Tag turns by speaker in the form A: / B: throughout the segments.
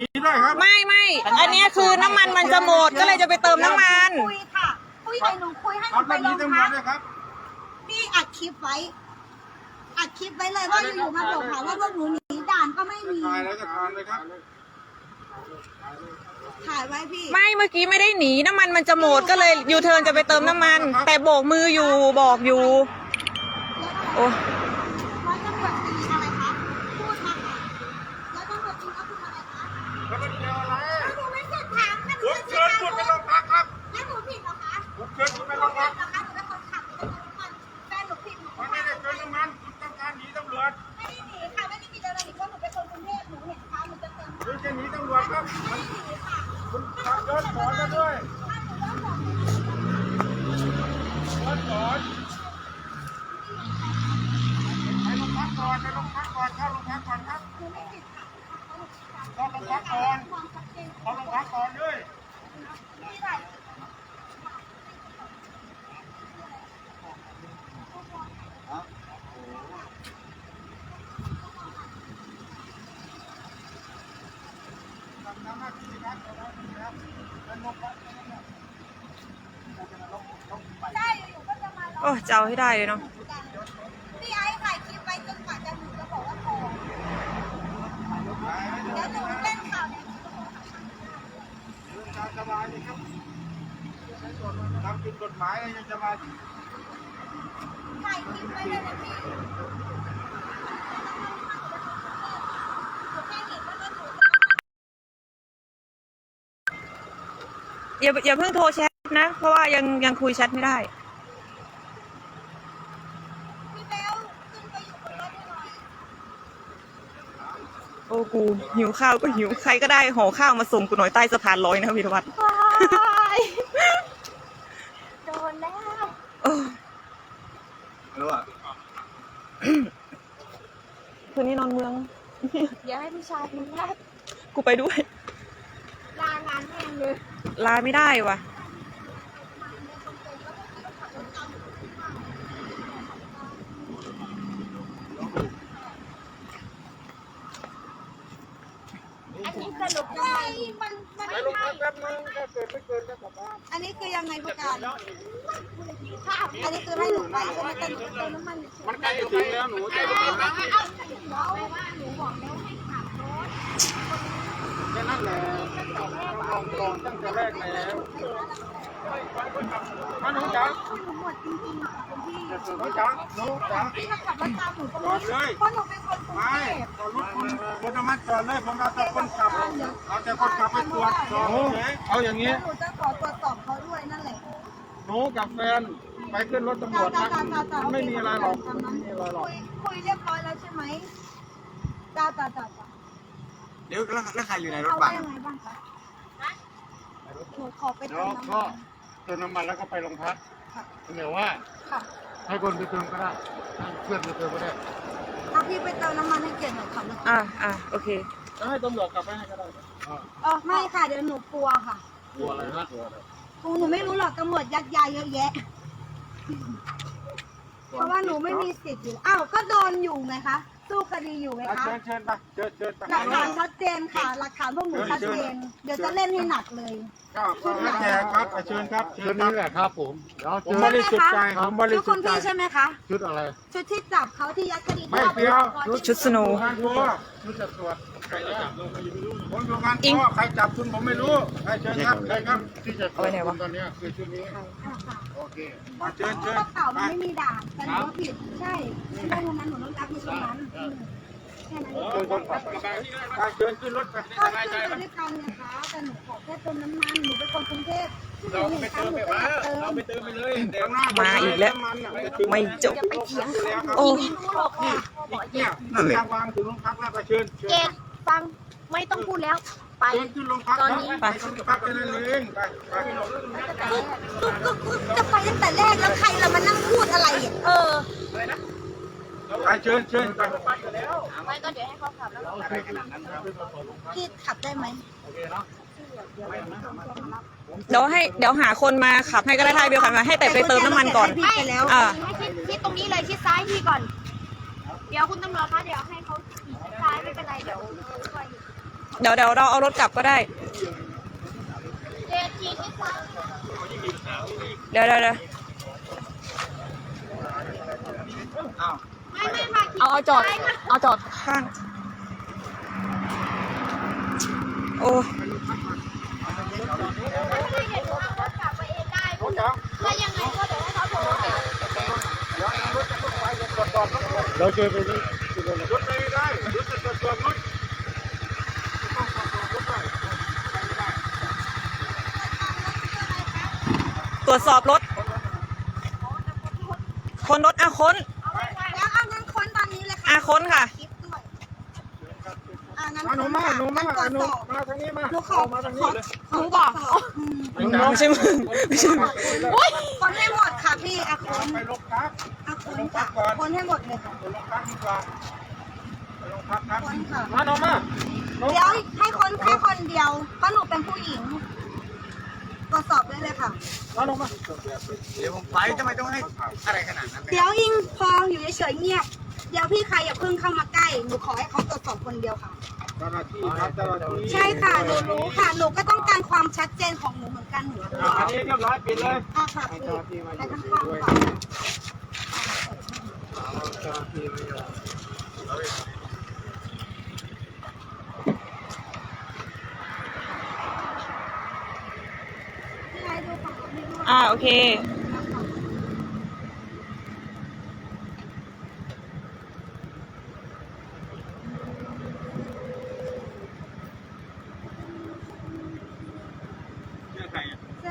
A: นี่ได้ครับ
B: ไม่ไม่ อันเนี้ยคือน้ำมันมันจะหมดก็เลยจะไปเติมน้ำมัน
C: คุยค่ะคุยให้หนูคุยให้ห
A: ครั
C: นู
A: บ
C: ไป
A: แบบ
C: โร
A: นี้
C: ง
A: ตำร
C: พั
A: วจ
C: ก
A: ด้วยครับ
C: พี่อัดคลิปไว้ อัดคลิปไว้เลยว่าอยู่ๆมาบอกหาว่าพวกหนูหนีด่านก็ไม่มี
A: ถ่ายแล้วจะทานเลยครับ
C: ถ่ายไว้พี่
B: ไม่เมื่อกี้ไม่ได้หนีน้ำมันมันจะหมดก็เลยยูเทิร์นจะไปเติมน้ำมัน แต่โบกมืออยู่บอกอยู่ โอ้
C: ร้อยตำรวจตีอะไรคะพูดมาค่ะร้อยตำรวจตีเขาพูดอะไรคะ
A: แล้วมันเกี่ยวอะไร
C: แล้วหนูไม่ได้ถามนะหนู
A: ผม
C: ไม่
A: เชิ
C: ได้
A: ญ
C: ถาม
A: คุณไป
C: แล้
A: โรงพักครับ
C: วหนูผิดเหรอคะ
A: ผมเชิญคุณไป
C: ห
A: โร
C: นู
A: ง
C: ผิ
A: พั
C: ด
A: ก
C: เหรอคะหนูเป็นคนขับหนูเป็นคนแฟนหนูผิดหนู
A: มันไม่ได้เกินน้ำมันคุณต้องการหนีตำรวจ
C: ไม่ได้หนีค่ะไม่ได้มีอะไรหนีเพราะหนูเป็นคนกรุงเทพหนูเห็นค่ะหนูจะเติม
A: คุณจะหนีตำรวจครับ
C: ไม่หนีค่ะ
A: คุณขับรถสอนมาด้วย
C: ถ้าหนูว่าบอก
A: รถสอนไปโรงพักก่อนไปโรงพักก่อนเข้าโรงพักก่อนครับ
C: หนูไม่ผิดค่ะ
A: เข้าโรงพักก่อน
C: ความชัดเจน
A: เข้าโรงพักก่อนด้วย
C: ที่ไหน
A: ทำหน้าที่ครับครับเป็นโรงพัก
C: ใช่อยู่ๆก็จะมาล
B: โอ้จะเอาให้ได้เลยเนาะ
C: พี่ไอ้ถ่ายคลิปไว้จนกว่าจะหนูจะบอกว่าโกงเดี๋ยวหนูเล่นข่าวในคลิป
A: สบายดีครับทำผิดกฎหมายยังจะมา
C: ถ่ายคลิปไว้เลยนะพี่
B: อย่าอย่าเพิ่งโทรแชทนะ เพราะว่ายังยังคุยแชทไม่ได้
C: พี่เบลขึ้นไปอยู่บนรถหน่อย
B: โอ้กูหิวข้าวก็หิวใครก็ได้ห่อข้าวมาส่งกูหน่อยใต้สะพานลอยนะพี่ธวัฒน์
C: โดนแล้ว
B: โอ้
A: รู้อะ
B: คืนนี้นอนเมือง
C: อย่าให้พี่ชายมึงพลาด
B: กูไปด้วย
C: ลางานแม่งเลย
B: ลาไม่ได้ว่ะ
C: สรุปยังไงมันมัน
A: ไปลงพักแป๊บนึงถ้าเกิดไม่เกินก็กลับบ้าน
C: อันนี้คือยังไงผู้การอันนี้คือให้หนูไปใช่ไหมแต่หนูเติมน้ำมัน
A: มันใกล้จะถึงแล้วหนูใจเย็นๆนะแค่นั้นแหละลองลองตั้งแต่แรกแล้วมาหนูจ๋า
C: หมดจริงๆ
A: จ๋าหนูจ๋า
C: พี่ถ้าขับรถตามหนูก็
A: จอดเลย
C: เพราะหนูเป็นคนกรุง
A: ไม่
C: เทพ
A: จอดรถคุณคุณน้ำมันจอดเลยผมเอาแต่คนขับเอาแต่คนขับไปตรวจสอบเฉยเอาอย่างนี้
C: หนูจะขอตรวจสอบเขาด้วยนั่นแหละ
A: หนูกับแฟนไปขึ้นรถตำรวจนะไม่มีอะไรหรอกไม่มีอะไรหรอก
C: คุยคุยเรียบร้อยแล้วใช่ไหมจ้าจ้าจ้าจ้า
D: เดี๋ยวแล้วแล้วใครอยู่ในรถ
C: เอา
D: บั
C: ไว้
D: ง
C: ยังไงบ้างคะหนูขอไป
A: เดี๋ยว
C: มน้ำ
A: ก็
C: มัน
A: เติมน้ำมันแล้วก็ไปโรงพัก เดี๋ยวว่า
C: ค่ะ
A: ให้คนไปเติมก็ได้ให้เพื่อนไปเติมก็ได้
C: ถ้าพี่ไปเติมน้ำมันให้เกียรติหน่อยขับรถ
B: อะอะโอเค
A: แล้วให้ตำรวจกลับไปให้ก็ได้อ่า
C: เออไม่ค่ะเดี๋ยวหนูกลัวค่ะ
A: กลัวอะไรนะกลัวอะไร
C: ครูหนูไม่รู้หรอกตำรวจยัดยาเยอะแยะ เพราะว่าหนูไม่มีสิทธิ์อยู่อ้าวก็โดนอยู่ไงคะ สู้คดีอยู่ไง
A: อะ
C: คะ
A: เชิญเชิญไปเชิญเชิญไป
C: หลักฐานชัดเจนค่ะ หลักฐานพวกหนูชัดเจน เดี๋ยวจะเล่นให้หนักเลย
A: ก็ก็ให้แจกครับอะเชิญครับเชิญนี่แหละครับผมผมบริสุทธิ์ใจผมบริ
C: ชุด
A: สุ
C: คุ
A: ท
C: ณ
A: ธิ์ใจ
C: พี่ใช่ไหมคะ
A: ชุดอะไร
C: ชุดที่จับเขาที่ยัดคดี
A: ไม่เกี่ยว
B: ชุดสโนว์
A: งานตัว ชุดจับตรวจใครจับลงไปไม่รู้ผมอยู่งานตัวใครจับคุณผมไม่รู้ใครเชิญครับเชิญครับที่จะตรวจคุณตอนนี้คือชุดนี้โอเค
C: เพราะ
A: อะเชิญเชิญ
C: เก่ามันไม่มีด่านแต่หนูว่าผิดใช่ที่ตรงนั้นหนูต้องรับอยู่ตรงนั้นอืมแค่นั้น เอง
A: เชิญคนขับไปเชิญขึ้นรถไป
C: ก็คือไปด้วยกันไงคะแต่หนูขอแค่เติมน้ำมันหนูเป็นคนกรุงเทพที่หนูเห็นทางหนูก็อยาเติม
A: ไปเติมไปเลยเดี๋ยวหน้า
B: มาอีกแล้วไม่จบโอ้
C: ไม่รู้หรอกค่ะ
A: เนี่ยนั่นแหละวางถึงโรงพักแล้วไปเชิญเชิญ
C: เกดฟังไม่ต้องพูดแล้วไป
A: เชิญขึ้ไปไปไป
C: จะไปตั้งแต่แรกแล้วใครเรามานั่งพูดอะไรอะเออ
A: ไปเชิญเชิญไป
C: ไปก็เดี๋ยวให้เขาขับแล้วพี่ขับได้ไหม
B: เดี๋ยวให้เดี๋ยวหาคนมาขับให้ก็ได้ทายเบลขับมาให้แต่ไปเติมน้ำมันก่อน
C: พี่ไปแล้ว
B: อ่า
E: ให้ชิดชิดตรงนี้เลยชิดซ้ายพี่ก่อน เดี๋ยวคุณตำรวจคะเดี๋ยวให้เขาขี่ชิดซ้ายไม่เป็นไรเดี๋ยวค่อย
B: เดี๋ยวเดี๋ยวเราเอารถกลับก็ได้
E: เจทีชิดซ้าย
B: เดี๋ยวเดี๋ยวเดี๋ยว
D: อ้าว
E: ไม่ไม่ค่ะ
B: เอาเอาจอด เอาจอดข้าง โอ้
E: ไม่เห็นว่ารถกลับไปเองได้ถ้ายังไงก็เดี๋ยวให้เขาโทรหา
A: เราเจอไปนี่รถไม่ได้รถจะตรวจสอบรถ
B: ตรวจสอบรถ คนรถอะค้น
C: ค่ะ
B: อะค้นค่ะ
C: คลิปด้วยอ่างั้น
A: มาหนูมาหนูมา
C: ตรวจ
A: หนู
C: สอบ
A: มาทางนี้มา
C: หนูขอ
A: มาทาง
C: ข
A: นี้
C: อ
A: เลย
C: ขอบอกอืม
B: ไม่ใช่มึงไม่ใช่มึงโอ๊ย
C: คนให้หมดค่ะพี่อาคน
A: ไปโรงพัก
C: อาคนค่ะคนให้หมดเลยค่ะ
A: ไปโรงพักดีกว่าไปโรงพักครับ
C: คนค่ะ
A: มาหนูมา
C: เดี๋ยวให้คนแค่คนเดียวเพราะหนูเป็นผู้หญิงตรวจสอบได้เลยค่ะ
A: มาหนูมา
D: เดี๋ยวผมไปทำไมต้องให้อะไรขนาดนั้น
C: เดี๋ยวอิงพออยู่เฉยๆเงียบเดี๋ยวพี่ใครอย่าเพิ่งเข้ามาใกล้หนูขอให้เขาตรวจสอบคนเดียวค่ะ
A: เจ้าหน้าที่ครับเจ้าหน้าที่
C: ใช่ค่ะหนูรู้ค่ะหนูก็ต้องการความชัดเจนของหนูเหมือนกันหนู
A: อันนี้เรียบร้อยปิดเลย
C: อะค่ะพี่ไปทั้งกล้องก่อนพี่ไอ้ดูของพี่ด้วย
B: อ่าโอเค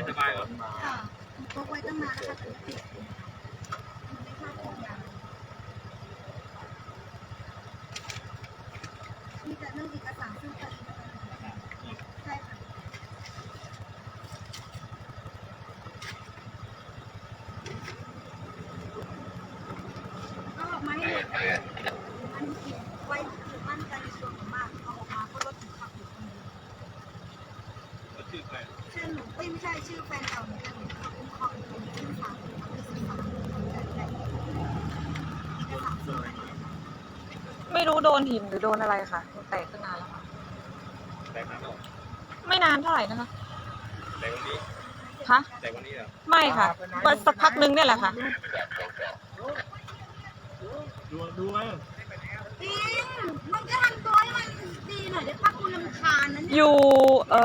C: ไม่
A: สบายเหรอ
C: ค่ะพกไว้ตั้งนานแล้วค่ะถึงติดไม่คาดผมยาวมีแต่เรื่องเอกสารซึ่งเป็นใช่ค่ะเอาออกมาให้หมดมันเขียนไว้คือมั่นใจในส่วนของมากเอาออกมาเพราะรถถึงขับอยู่คนเดียว
A: ชื่อใคร
C: ไม่ใช่ชื่อแฟนเก่าหนูแต่หนูขับคุ้มครองเป็นชื่อสามเป็นชื่อสามแต่แต่เอกสารซึ่ง
B: ไม่รู้โดนหินหรือโดนอะไรค่ะ แตกตั้งนานแล้วค่ะ
A: แต่งงานหรอ
B: ไม่นานเท่าไหร่นะคะ
A: แต่งวันนี้
B: คะ
A: แต่งวันนี้เหรอ
B: ไม่ค่ะสักพักนึงเนี่ยแหละค่ะ
A: ดูดู
C: จริงมันก็ทำตัวให้มันดีหน่อยได้ปะกูรำคาญนะเนี่ย
B: อยู่เอ่อ